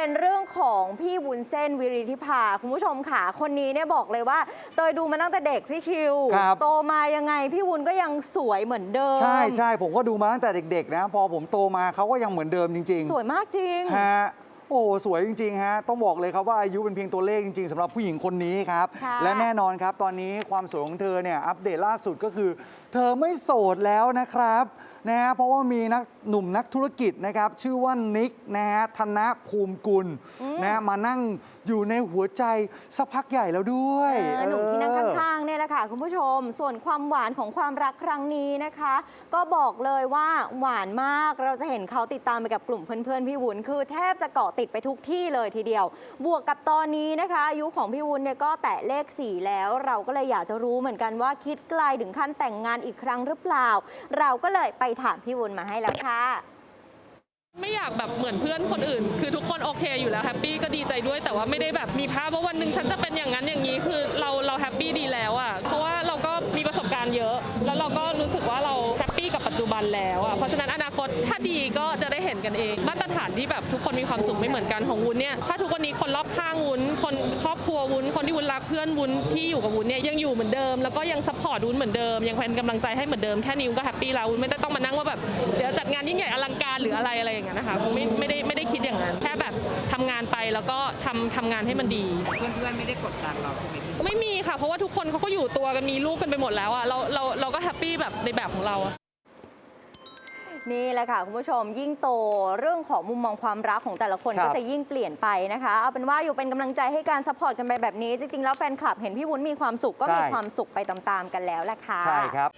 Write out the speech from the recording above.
เป็นเรื่องของพี่วุ้นเส้นวิริธิภาคุณผู้ชมค่ะคนนี้เนี่ยบอกเลยว่า เตยดูมาตั้งแต่เด็กพี่คิว ครับ โตมายังไงพี่วุ้นก็ยังสวยเหมือนเดิมใช่ใช่ผมก็ดูมาตั้งแต่เด็กๆนะ พอผมโตมาเขาก็ยังเหมือนเดิมจริงสวยมากจริง ๆฮะ โอ้สวยจริงๆฮะต้องบอกเลยครับว่าอายุเป็นเพียงตัวเลขจริงๆสำหรับผู้หญิงคนนี้ครับ ค่ะและแน่นอนครับตอนนี้ความสวยของเธอเนี่ยอัปเดตล่าสุดก็คือ เธอไม่โสดแล้วนะครับนะฮะเพราะว่ามีนักหนุ่มนักธุรกิจนะครับ ชื่อว่านิกนะฮะธนภูมิกุลนะฮะมานั่งอยู่ในหัวใจสักพักใหญ่แล้วด้วย เออหนุ่มที่นั่งเออข้างๆเนี่ยแหละ ค่ะคุณผู้ชม ส่วนความหวานของความรักครั้งนี้นะคะ ก็บอกเลยว่าหวานมากเราจะเห็นเขาติดตามไปกับกลุ่มเพื่อนๆพี่วุ้นคือแทบจะเกาะติดไปทุกที่เลยทีเดียว บวกกับตอนนี้นะคะอายุของพี่วุ้นเนี่ยก็แตะเลข 4 แล้ว เราก็เลยอยากจะรู้เหมือนกันว่าคิดไกลถึงขั้นแต่งงานอีกครั้งหรือเปล่า เราก็เลยไปถามพี่วุ้นมาให้แล้วค่ะไม่อยากแบบเหมือนเพื่อนคนอื่น คือทุกคนโอเคอยู่แล้วแฮปปี้ก็ดีใจด้วยแต่ว่าไม่ได้แบบมีภาพว่าวันหนึ่งฉันจะเป็นอย่างนั้นอย่างนี้คือเราเราแฮปปี้ดีแล้ว บปัจจุบันแล้วอะเพราะฉะนั้นอนาคตถ้าดีก็จะได้เห็นกันเอง มาตรฐานที่แบบทุกคนมีความสุขไม่เหมือนกันของวุ้นเนี่ยถ้าทุกวันนี้คนรอบข้างวุ้นคนครอบครัววุ้นคนที่วุ้นรักเพื่อนวุ้นที่อยู่กับวุ้นเนี่ยยังอยู่เหมือนเดิมแล้วก็ยังซัพพอร์ตวุ้นเหมือนเดิมยังเป็นกำลังใจให้เหมือนเดิมแค่นี้วุ้นก็แฮปปี้แล้ววุ้นไม่ได้ต้องมานั่งว่าแบบเดี๋ยวจัดงานยิ่งใหญ่อลังการหรืออะไรอะไรอย่างเงี้ยนะคะไม่ไม่ได้ไม่ได้คิดอย่างนั้นแค่แบบทำงานไปแล้วก็ทำทำงานให้มันดี เพื่อนๆไม่ได้กดดันเราใช่ไหมพี่ไม่มีค่ะเพราะว่าทุกคนเขาก็อยู่ตัวกันมีลูกกันไปหมดแล้วอะเราเราเราก็แฮปปี้แบบในแบบของเราอะ นี่แหละค่ะ คุณผู้ชมยิ่งโตเรื่องของมุมมองความรักของแต่ละคนครับก็จะยิ่งเปลี่ยนไปนะคะ เอาเป็นว่าอยู่เป็นกำลังใจให้การซัพพอร์ตกันไปแบบนี้ จริงๆ แล้วแฟนคลับเห็นพี่วุ้นมีความสุขก็มีใช่ความสุขไปตามๆกันแล้วแหละค่ะ ใช่ครับ